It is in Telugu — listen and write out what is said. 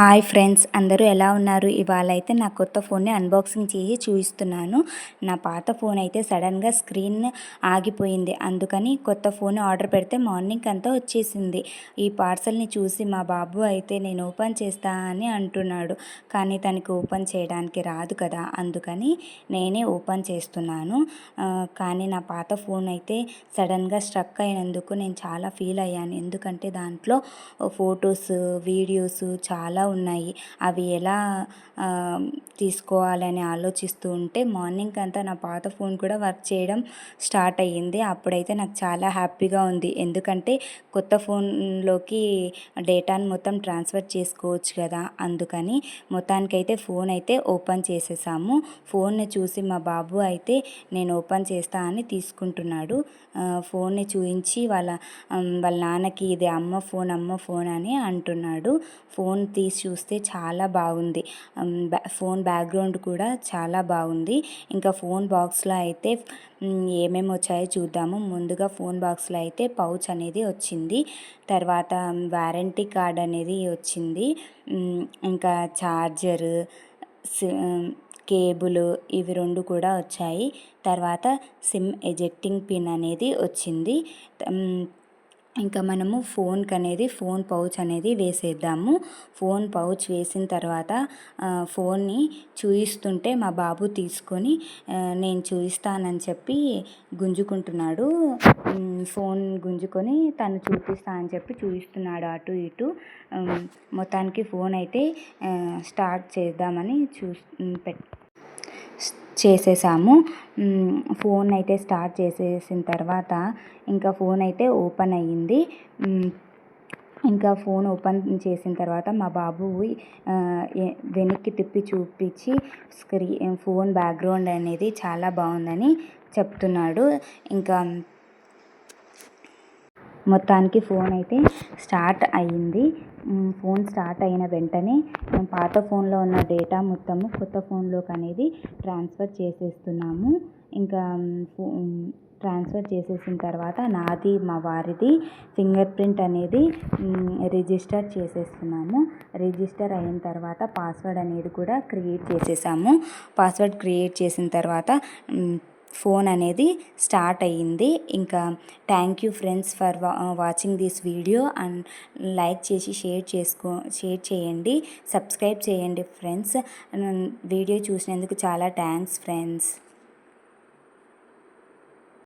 హాయ్ ఫ్రెండ్స్ అందరూ ఎలా ఉన్నారు? ఇవాళ అయితే నా కొత్త ఫోన్ని అన్బాక్సింగ్ చేసి చూపిస్తున్నాను. నా పాత ఫోన్ అయితే సడన్గా స్క్రీన్ ఆగిపోయింది. అందుకని కొత్త ఫోన్ ఆర్డర్ పెడితే మార్నింగ్ అంతా వచ్చేసింది. ఈ పార్సల్ని చూసి మా బాబు అయితే నేను ఓపెన్ చేస్తా అని అంటున్నాడు. కానీ తనకి ఓపెన్ చేయడానికి రాదు కదా అందుకని నేనే ఓపెన్ చేస్తున్నాను. కానీ నా పాత ఫోన్ అయితే సడన్గా స్ట్రక్ అయినందుకు నేను చాలా ఫీల్ అయ్యాను. ఎందుకంటే దాంట్లో ఫొటోస్ వీడియోస్ చాలా ఉన్నాయి. అవి ఎలా తీసుకోవాలని ఆలోచిస్తూ ఉంటే మార్నింగ్ అంతా నా పాత ఫోన్ కూడా వర్క్ చేయడం స్టార్ట్ అయ్యింది. అప్పుడైతే నాకు చాలా హ్యాపీగా ఉంది. ఎందుకంటే కొత్త ఫోన్లోకి డేటాను మొత్తం ట్రాన్స్ఫర్ చేసుకోవచ్చు కదా! అందుకని మొత్తానికైతే ఫోన్ అయితే ఓపెన్ చేసేసాము. ఫోన్ని చూసి మా బాబు అయితే నేను ఓపెన్ చేస్తా అని తీసుకుంటున్నాడు. ఫోన్ని చూపించి వాళ్ళ వాళ్ళ నాన్నకి ఇది అమ్మ ఫోన్ అమ్మ ఫోన్ అని అంటున్నాడు. ఫోన్ తీ తీసి చూస్తే చాలా బాగుంది. ఫోన్ బ్యాక్గ్రౌండ్ కూడా చాలా బాగుంది. ఇంకా ఫోన్ బాక్స్లో అయితే ఏమేమి వచ్చాయో చూద్దాము. ముందుగా ఫోన్ బాక్స్లో అయితే పౌచ్ అనేది వచ్చింది. తర్వాత వారంటీ కార్డ్ అనేది వచ్చింది. ఇంకా ఛార్జర్ కేబుల్ ఇవి రెండు కూడా వచ్చాయి. తర్వాత సిమ్ ఎజెక్టింగ్ పిన్ అనేది వచ్చింది. ఇంకా మనము ఫోన్కి అనేది ఫోన్ పౌచ్ అనేది వేసేద్దాము. ఫోన్ పౌచ్ వేసిన తర్వాత ఫోన్ని చూయిస్తుంటే మా బాబు తీసుకొని నేను చూయిస్తానని చెప్పి గుంజుకుంటున్నాడు. ఫోన్ గుంజుకొని తను చూపిస్తా అని చెప్పి చూపిస్తున్నాడు అటు ఇటు. మొత్తానికి ఫోన్ అయితే స్టార్ట్ చేద్దామని చూ పెట్ చేసేసాము. ఫోన్ అయితే స్టార్ట్ చేసేసిన తర్వాత ఇంకా ఫోన్ అయితే ఓపెన్ అయ్యింది. ఇంకా ఫోన్ ఓపెన్ చేసిన తర్వాత మా బాబు వెనక్కి తిప్పి చూపించి స్క్రీన్ ఫోన్ బ్యాక్గ్రౌండ్ అనేది చాలా బాగుందని చెప్తున్నాడు. ఇంకా మొత్తానికి ఫోన్ అయితే స్టార్ట్ అయ్యింది. ఫోన్ స్టార్ట్ అయిన వెంటనే పాత ఫోన్లో ఉన్న డేటా మొత్తము కొత్త ఫోన్లోకి అనేది ట్రాన్స్ఫర్ చేసేస్తున్నాము. ఇంకా ట్రాన్స్ఫర్ చేసేసిన తర్వాత నాది మా వారిది ఫింగర్ ప్రింట్ అనేది రిజిస్టర్ చేసేస్తున్నాము. రిజిస్టర్ అయిన తర్వాత పాస్వర్డ్ అనేది కూడా క్రియేట్ చేసేసాము. పాస్వర్డ్ క్రియేట్ చేసిన తర్వాత ఫోన్ అనేది స్టార్ట్ అయ్యింది. ఇంకా thank you friends for watching this video and like చేసి షేర్ చేసుకో షేర్ చేయండి. సబ్స్క్రైబ్ చేయండి ఫ్రెండ్స్. వీడియో చూసినందుకు చాలా థ్యాంక్స్ ఫ్రెండ్స్.